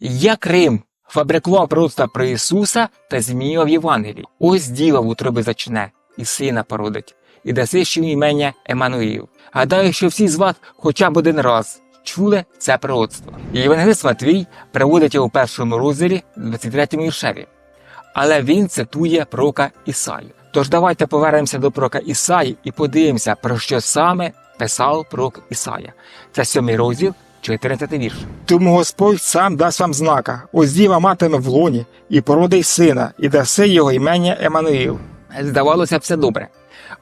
Як Рим фабрикував просто про Ісуса та змінював Євангелій. Ось діло в утроби зачне, і сина породить, і даси ще імення Еммануїл. Гадаю, що всі з вас хоча б один раз чули це пророцтво. Євангелист Матвій приводить його у першому розділі, 23 віршеві. Але він цитує пророка Ісаю. Тож давайте повернемося до пророка Ісаї і подивимося, про що саме писав пророк Ісая. Це сьомий розділ, 14 вірш. Тому Господь сам дасть вам знака. Ось діва матиме в лоні, і породить сина, і даси його імення Еммануїл. Здавалося, все добре.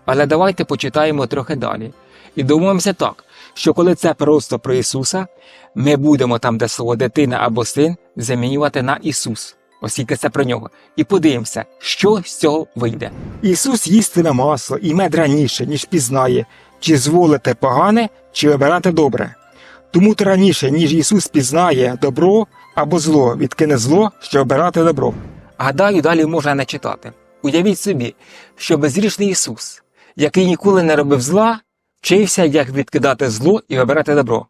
Але давайте почитаємо трохи далі. І думаємося так, що коли це просто про Ісуса, ми будемо там, де слово дитина або син, замінювати на Ісус, оскільки це про нього. І подивимося, що з цього вийде. Ісус їстиме масло і мед раніше, ніж пізнає, чи зволите погане, чи вибирати добре. Тому то раніше, ніж Ісус пізнає добро або зло, відкине зло, що обирати добро. Гадаю, далі можна не читати. Уявіть собі, що безрішний Ісус, який ніколи не робив зла, вчився, як відкидати зло і вибирати добро.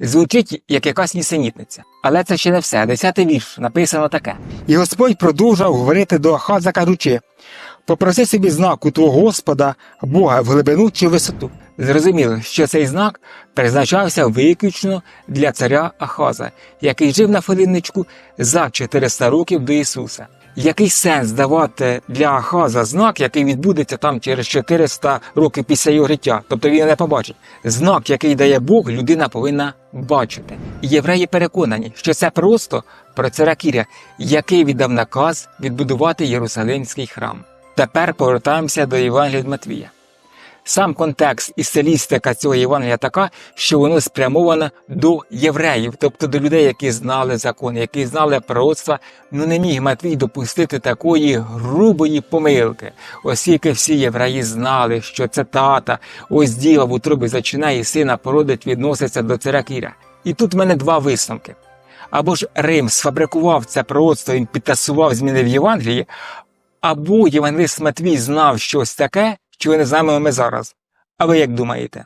Звучить як якась нісенітниця. Але це ще не все. Десятий вірш написано таке. І Господь продовжав говорити до Ахаза, кажучи: попроси собі знаку твого Господа, Бога в глибину чи висоту. Зрозуміло, що цей знак призначався виключно для царя Ахаза, який жив на хвилинничку за 400 років до Ісуса. Який сенс давати для Ахаза знак, який відбудеться там через 400 років після його життя, тобто він не побачить. Знак, який дає Бог, людина повинна бачити. Євреї переконані, що це просто про царя Кіря, який віддав наказ відбудувати Єрусалимський храм. Тепер повертаємося до Євангелія Матвія. Сам контекст і стилістика цього Євангелія така, що воно спрямовано до євреїв, тобто до людей, які знали закони, які знали пророцтва. Ну не міг Матвій допустити такої грубої помилки, оскільки всі євреї знали, що цитата ось діва в утробі зачинає сина породить відноситься до царя Кіря. І тут в мене два висновки. Або ж Рим сфабрикував це пророцтво, він підтасував зміни в Євангелії, або євангелист Матвій знав щось таке, чого не знаємо ми зараз. А ви як думаєте?